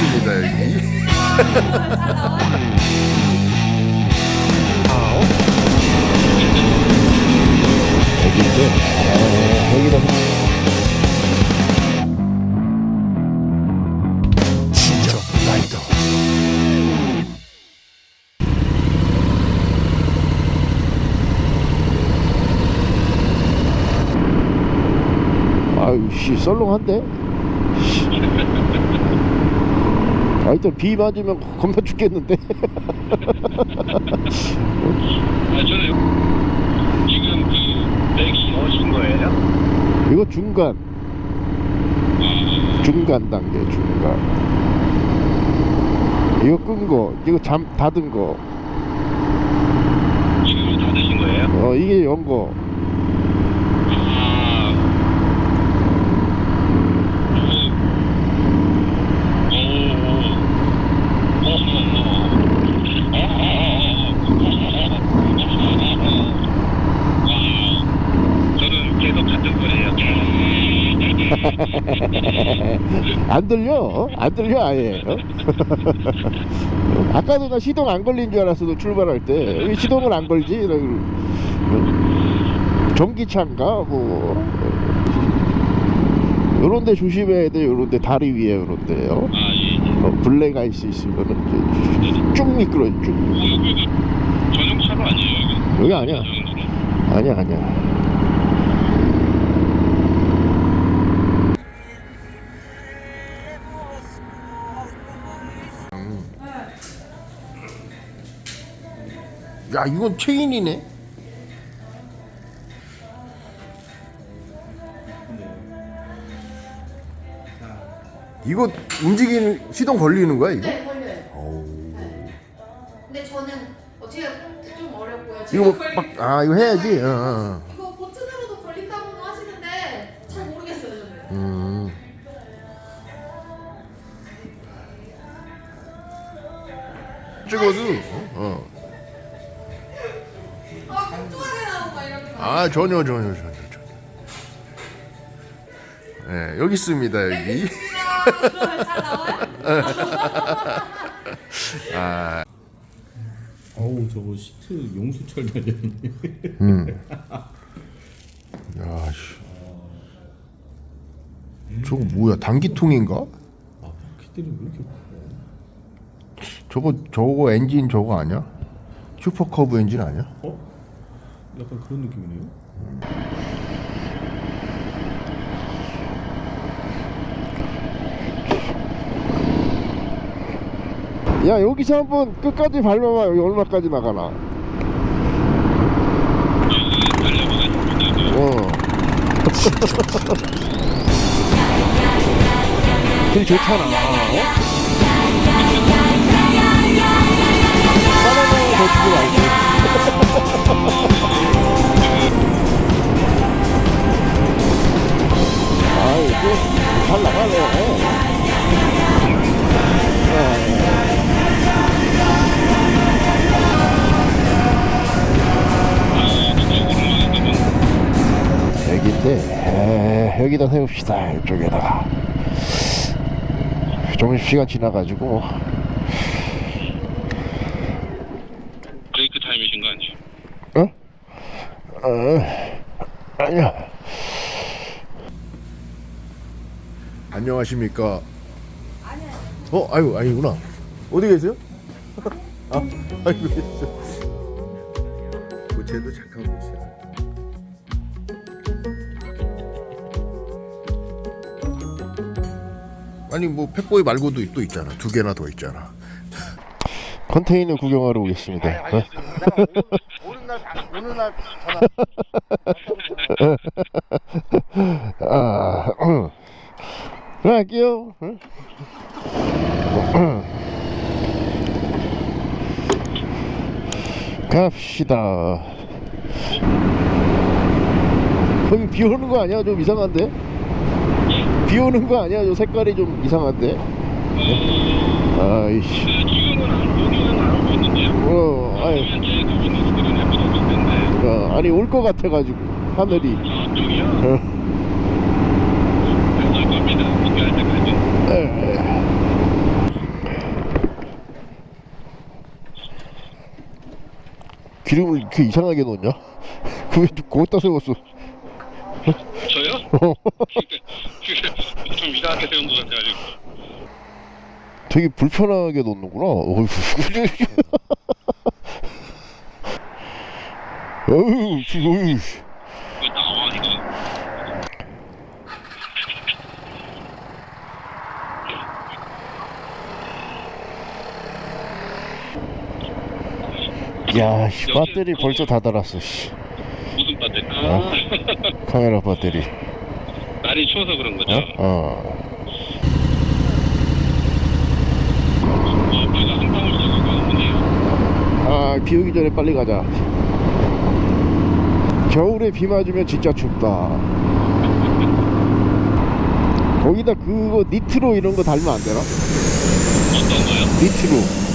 있습니다 여기. 여기인데 아, 여기다 진정 라이더. 아유 씨 썰렁한데. 아 일단 비 맞으면 겁나 죽겠는데. 아, 저는 지금 그 맥이 넣으신 거예요? 이거 중간 중간 단계 중간 이거 끈거 이거 잠 닫은 거 지금 다 드신 거예요? 어 이게 연거 아, 저는 계속 같은 거예요. 안 들려 어? 안 들려 아예 어? 아까도 나 시동 안 걸린 줄 알았어 너 출발할 때 왜 시동을 안 걸지. 어? 전기차인가 뭐 요런 데 조심해야 돼 요런 데 다리 위에 요런 데요 아, 예. 어, 블랙 아이스 있으면은 이제 쭉 미끄러 쭉 어, 여기 전용차로 아니에요, 여기? 여기 아니야. 아니야 아니야 야 이건 체인이네 이거 움직이는 시동 걸리는 거야 이거? 네, 걸려요. 어우. 근데 저는 어떻게 좀 어렵고요. 이거 뭐막아 이거 해야지 어, 어. 이거 버튼으로도 걸린다고는 하시는데 잘 모르겠어요, 저는. 음. 찍어도 어. 아 전혀 전혀 전혀 전혀. 네 여기 있습니다 여기. 잘 나와요? 아 어우 저거 시트 용수철 달려있네 음. 야 씨. 저거 뭐야 단기통인가? 아 바퀴들이 왜 이렇게 커 저거 저거 엔진 저거 아니야? 슈퍼커브 엔진 아니야? 어? 약간 그런 느낌이네요. 야 여기서 한번 끝까지 밟아봐. 여기 얼마까지 나가나. 어. 되게 좋잖아. 어? 바나나 더 주지 말고 잘 나가네 여기인데 에, 여기다 세웁시다 이쪽에다가 점심시간 지나가지고 브레이크 타임이신 거 아니에요? 어? 어 아니야 안녕하십니까 어 아유 아니구나 어디 계세요? 아 아이고 계세요 그 쟤도 착한 곳이야 아니 뭐 팩보이 말고도 또 있잖아 두 개나 더 있잖아 컨테이너 구경하러 오겠습니다 어? 오는 날 오는 날 전화. 아, 응. 갈게요. 응? 갑시다. 거기 비 오는 거 아니야? 좀 이상한데? 비 오는 거 아니야? 저 색깔이 좀 이상한데? 아이씨. 그 지금은 안, 여기는 안 오고 있는데요. 어, 있는데 어, 아니 올것 같아가지고 하늘이. 저쪽이요. 어. 올 겁니다. 비교할 때까지. 에, 기름을 이렇게 이상하게 넣냐? 그왜 거기다 세웠어? 저요? 좀 이상하게 세운 것 같아가지고. 되게 불편하게 넣는구나. 어휴, 어휴, 씨, 어휴. 씨. 왜 나와 이거? 야, 씨, 배터리 벌써 다 달았어. 씨. 무슨 배터리? 어? 아, 카메라 배터리. 날이 추워서 그런 거죠? 어? 어. 어, 비가 한 방울 쏘고 오네요. 아, 비 오기 전에 빨리 가자. 겨울에 비 맞으면 진짜 춥다. 거기다 그거 니트로 이런 거 달면 안 되나? 어떤 거요? 니트로.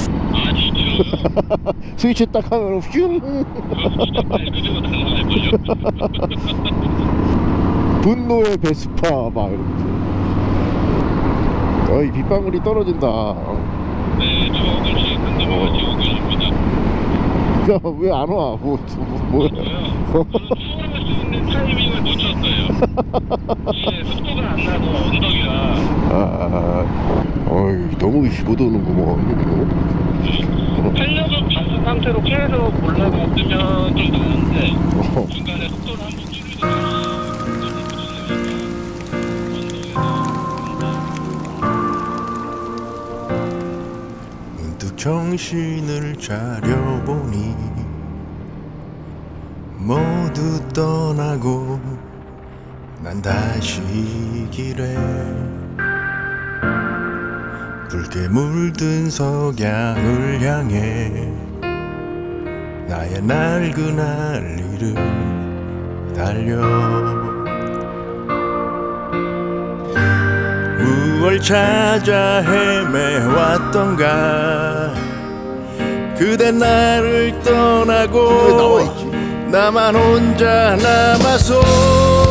아, 진짜. 스위치 딱 하면 슝! 분노의 베스파 막 이러면서. 어이 빗방울이 떨어진다. 네, 추억을 시간도 가지고 계십니다. 왜안 와? 뭐, 뭐, 뭐야? 있는 타이밍을. 이게 속도가 안 나도 언덕이라 아, 어이 너무 못 오는구먼. 탄력을 받은 상태로 계속 올라갔으면 좀 나은데 어. 중간에 속도를 한 번 줄이고 문득 정신을 차려보니 모두 떠나고 난 다시 길에 붉게 물든 석양을 향해 나의 낡은 할 일을 달려. 무얼 찾아 헤매왔던가? 그대 나를 떠나고 나만 혼자 남아서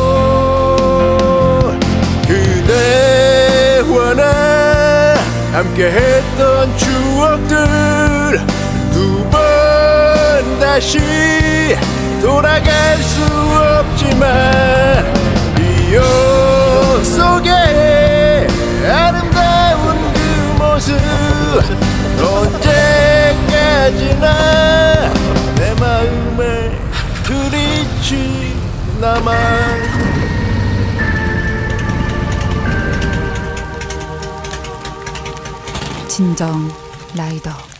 나 함께 했던 추억들 두 번 다시 돌아갈 수 없지만 기억 속에 아름다운 그 모습 언제까지나 내 마음에 그리치 남아 진정 라이더